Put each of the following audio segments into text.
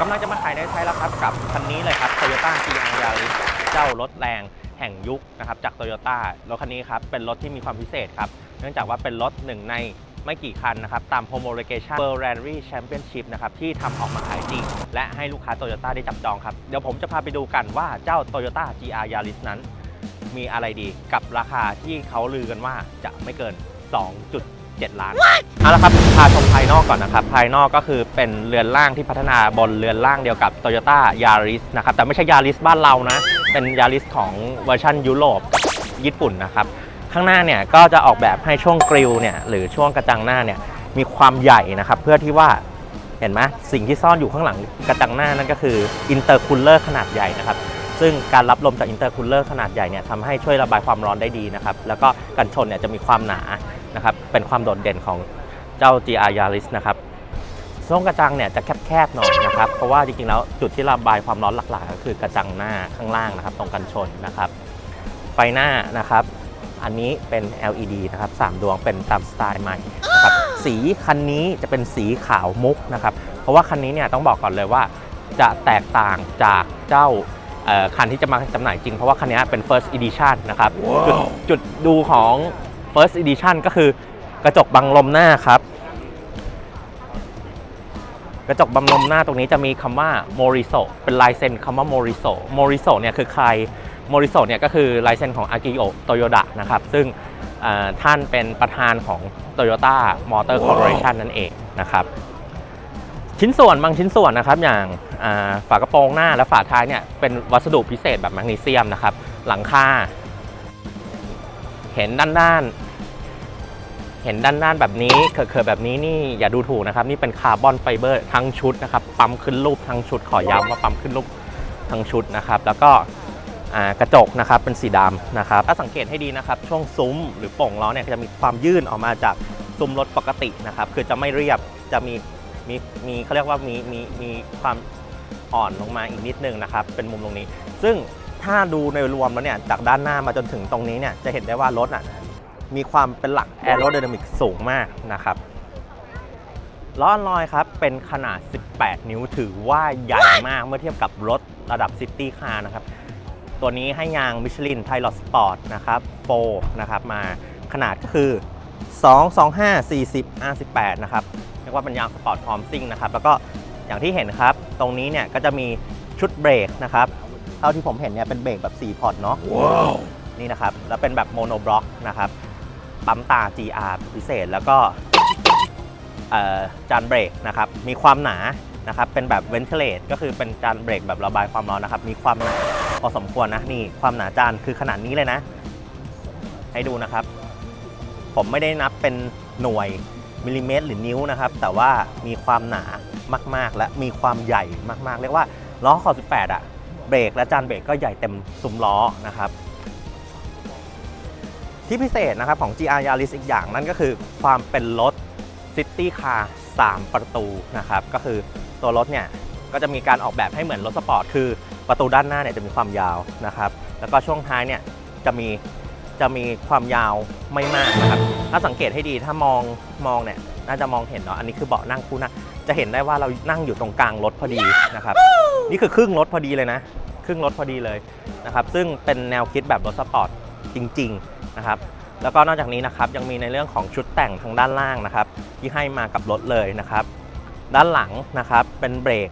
กำลังจะมาขายในไทยแล้วครับ กับคันนี้เลยครับ Toyota GR Yaris เจ้ารถแรงแห่งยุคนะครับจาก Toyota รถคันนี้ครับเป็นรถที่มีความพิเศษครับ เนื่องจากว่าเป็นรถหนึ่งในไม่กี่คันนะครับ ตาม homologation World Rally Championship นะครับ ที่ทำออกมาขายจริง และให้ลูกค้า Toyota ได้จับจองครับ เดี๋ยวผมจะพาไปดูกันว่าเจ้า Toyota GR Yaris นั้น มีอะไรดีกับราคาที่เขาลือกันว่าจะไม่เกิน 7 ล้านเอาละครับพาชมภายนอกก่อนนะครับ ภายนอกก็คือเป็นเรือนร่างที่พัฒนาบนเรือนร่างเดียวกับ Toyota Yaris นะครับ แต่ไม่ใช่ Yaris บ้านเรานะ เป็น Yaris ของเวอร์ชันยุโรปกับญี่ปุ่นนะครับ ข้างหน้าเนี่ยก็จะออกแบบให้ช่วงกริลเนี่ยหรือช่วงกระจังหน้าเนี่ยมีความใหญ่นะครับ เพื่อที่ว่าเห็นไหมสิ่งที่ซ่อนอยู่ข้างหลังกระจังหน้านั่นก็คืออินเตอร์คูลเลอร์ขนาดใหญ่นะครับซึ่งการรับลมจากอินเตอร์คูลเลอร์ขนาดใหญ่เนี่ยทำให้ช่วยระบายความร้อนได้ดีนะครับ แล้วก็กันชนเนี่ยจะมีความหนา นะครับ เป็นความโดดเด่นของเจ้า GR Yaris นะครับช่วงกระจังเนี่ยจะแคบๆหน่อยนะครับ เพราะว่าจริงๆแล้วจุดที่ระบายความร้อนหลักๆ ก็คือกระจังหน้าข้างล่างนะครับ ตรงกันชนนะครับ ไฟหน้านะครับ อันนี้เป็น LED นะครับ3ดวงเป็นตามสไตล์ใหม่นะครับ สีคันนี้จะเป็นสีขาวมุกนะครับ เพราะว่าคันนี้เนี่ยต้องบอกก่อนเลยว่า จะแตกต่างจากเจ้าคันที่จะมาจำหน่ายจริง เพราะว่าคันนี้เป็น first edition นะครับจุดจุดดูของ first edition ก็คือกระจกบังลมหน้าครับ กระจกบังลมหน้าตรงนี้จะมีคำว่า Moriso เป็นลายเซ็นคำว่า Moriso Moriso เนี่ยคือใคร Moriso เนี่ยก็คือลายเซ็นของอากิโอโตโยดะนะครับ ซึ่งท่านเป็นประธานของ Toyota Motor Corporation นั่นเองนะครับชิ้นส่วนบางชิ้นส่วนนะครับอย่างฝากระโปรงหน้าและฝาท้ายเนี่ยเป็นวัสดุพิเศษแบบแมกนีเซียมนะครับ หลังคาเห็นด้านด้าน เห็นด้านด้านแบบนี้เขิดๆแบบนี้นี่อย่าดูถูกนะครับ นี่เป็นคาร์บอนไฟเบอร์ทั้งชุดนะครับ ปั๊มขึ้นรูปทั้งชุดขอย้ำว่าปั๊มขึ้นรูปทั้งชุดนะครับ แล้วก็กระจกนะครับเป็นสีดำนะครับ ถ้าสังเกตให้ดีนะครับ ช่วงซุ้มหรือโป่งล้อเนี่ยจะมีความยื่นออกมาจากซุ้มรถปกตินะครับ คือจะไม่เรียบจะมีมีมีเขาเรียกว่ามีมีมีความอ่อนลงมาอีกนิดนึงนะครับ เป็นมุมตรงนี้ ซึ่งถ้าดูในรวมแล้วเนี่ยจากด้านหน้ามาจนถึงตรงนี้เนี่ยจะเห็นได้ว่ารถอะ มีความเป็นหลักแอโร d y นามิกสูงมากนะครับล้อลอยครับ เป็นขนาด 18 นิ้วถือว่าใหญ่มากเมื่อเทียบกับรถระดับซิตี้คาร์นะครับ ตัวนี้ให้ยางมิชลินไ i ลอ t สปอร์ตนะครับโฟนะครับมาขนาดก็คือ 225 40 R18 นะครับเรียกว่าเป็นยางสปอร์ตพร้อมซิ่งนะครับ แล้วก็อย่างที่เห็นครับ ตรงนี้เนี่ยก็จะมีชุดเบรกนะครับ เท่าที่ผมเห็นเนี่ยเป็นเบรกแบบ 4 พอร์ตเนาะนี่นะครับ แล้วเป็นแบบโมโนบล็อกนะครับ ปั๊มตา GR พิเศษ แล้วก็จานเบรกนะครับ มีความหนานะครับ เป็นแบบเวน i เล e ก็คือเป็นจานเบรกแบบระบายความร้อนนะครับ มีความหนาพอสมควรนะ นี่ความหนาจานคือขนาดนี้เลยนะ ให้ดูนะครับ ผมไม่ได้นับเป็นหน่วยมิลลิเมตรหรือนิ้วนะครับ แต่ว่ามีความหนามาก ๆ และมีความใหญ่มาก ๆ เรียกว่าล้อขอบ18อะเบรกและจานเบรกก็ใหญ่เต็มซุ้มล้อนะครับ ที่พิเศษนะครับของ GR Yaris อีกอย่างนั่นก็คือความเป็นรถ City Car 3 ประตูนะครับก็คือตัวรถเนี่ยก็จะมีการออกแบบให้เหมือนรถสปอร์ตคือประตูด้านหน้าเนี่ยจะมีความยาวนะครับแล้วก็ช่วงท้ายเนี่ยจะมีจะมีความยาวไม่มากนะครับถ้าสังเกตให้ดีถ้ามองมองเนี่ยน่าจะมองเห็นเนาะอันนี้คือเบาะนั่งคู่นะจะเห็นได้ว่าเรานั่งอยู่ตรงกลางรถพอดีนะครับนี่คือครึ่งรถพอดีเลยนะ ครึ่งรถพอดีเลยนะครับซึ่งเป็นแนวคิดแบบรถสปอร์ต จริงๆนะครับแล้วก็นอกจากนี้นะครับยังมีในเรื่องของชุดแต่งทางด้านล่างนะครับ ที่ให้มากับรถเลยนะครับ ด้านหลังนะครับเป็นเบรก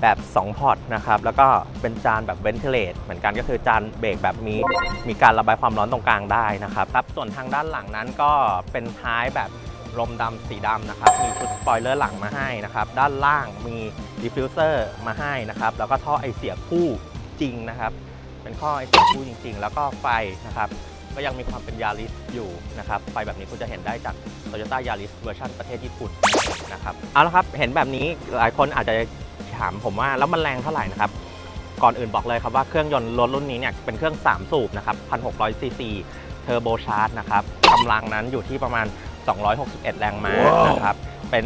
แบบ2พอร์ตนะครับแล้วก็เป็นจานแบบเวนเทเลตเหมือนกันก็คือจานเบรกแบบมีมีการระบายความร้อนตรงกลางได้นะครับครับส่วนทางด้านหลังนั้นก็เป็นท้ายแบบลมดำสีดำนะครับ มีชุดสปอยเลอร์หลังมาให้นะครับ ด้านล่างมีดิฟฟิวเซอร์มาให้นะครับ แล้วก็ท่อไอเสียคู่จริงนะครับ เป็นข้อไอเสียคู่จริง ๆ แล้วก็ไฟนะครับก็ยังมีความเป็นยาริสอยู่นะครับไฟแบบนี้คุณจะเห็นได้จาก Toyota Yaris เวอร์ชันประเทศญี่ปุ่นนะครับเอาละครับเห็นแบบนี้หลายคนอาจจะถามผมว่าแล้วมันแรงเท่าไหร่นะครับก่อนอื่นบอกเลยครับว่าเครื่องยนต์รถรุ่นนี้เนี่ยเป็นเครื่อง 3 สูบนะครับ1,600ซีซีเทอร์โบชาร์จนะครับกำลังนั้นอยู่ที่ประมาณ 261 แรงม้านะครับเป็น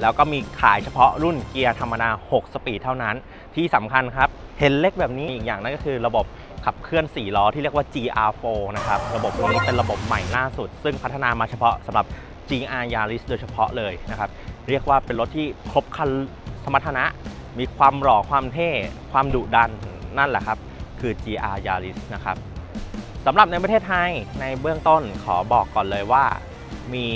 แล้วก็มีขายเฉพาะรุ่นเกียร์ธรรมดา 6 สปีดเท่านั้น ที่สำคัญครับ เห็นเล็กแบบนี้อีกอย่างนั่นก็คือระบบขับเคลื่อน 4 ล้อที่เรียกว่า GR4 นะครับ ระบบนี้เป็นระบบใหม่ล่าสุด ซึ่งพัฒนามาเฉพาะสำหรับ GR Yaris โดยเฉพาะเลยนะครับ เรียกว่าเป็นรถที่ครบคันสมรรถนะ มีความหล่อความเท่ ความดุดันนั่นแหละครับ คือ GR Yaris นะครับสำหรับในประเทศไทยในเบื้องต้นขอบอกก่อนเลยว่า มี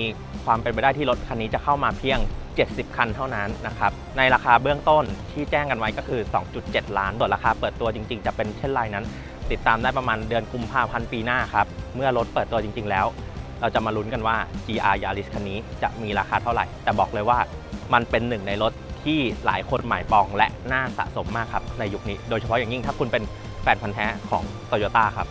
ความเป็นไปได้ที่รถคันนี้จะเข้ามาเพียง 70 คันเท่านั้นนะครับ ในราคาเบื้องต้นที่แจ้งกันไว้ก็คือ 2.7 ล้านส่วนราคาเปิดตัวจริง ๆ จะเป็นเช่นไรนั้น ติดตามได้ประมาณเดือนกุมภาพันธ์ปีหน้าครับ เมื่อรถเปิดตัวจริง ๆ แล้ว เราจะมาลุ้นกันว่า GR Yaris คันนี้จะมีราคาเท่าไหร่ แต่บอกเลยว่ามันเป็นหนึ่งในรถที่หลายคนหมายปองและน่าสะสมมากครับในยุคนี้ โดยเฉพาะอย่างยิ่งถ้าคุณเป็นแฟนพันธ์แท้ของ Toyota ครับ